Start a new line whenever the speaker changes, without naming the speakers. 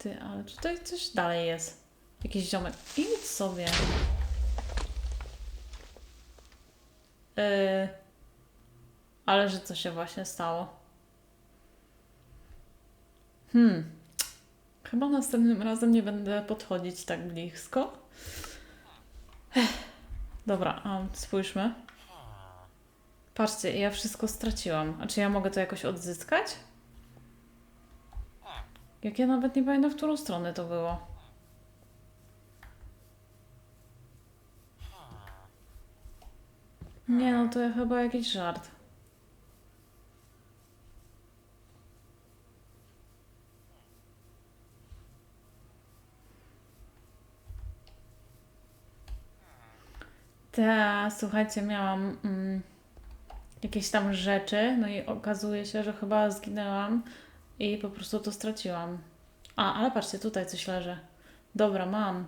Ty, ale tutaj coś dalej jest. Jakiś ziomek. Idź sobie. Yy, ale że co się właśnie stało? Hmm. Chyba następnym razem nie będę podchodzić tak blisko. Ech. Dobra, a spójrzmy. Patrzcie, ja wszystko straciłam. A czy ja mogę to jakoś odzyskać? Jak ja nawet nie pamiętam, w którą stronę to było. Nie, no to chyba jakiś żart. Ta, słuchajcie, miałam mm, jakieś tam rzeczy, no i okazuje się, że chyba zginęłam i po prostu to straciłam. A, ale patrzcie, tutaj coś leży. Dobra, mam.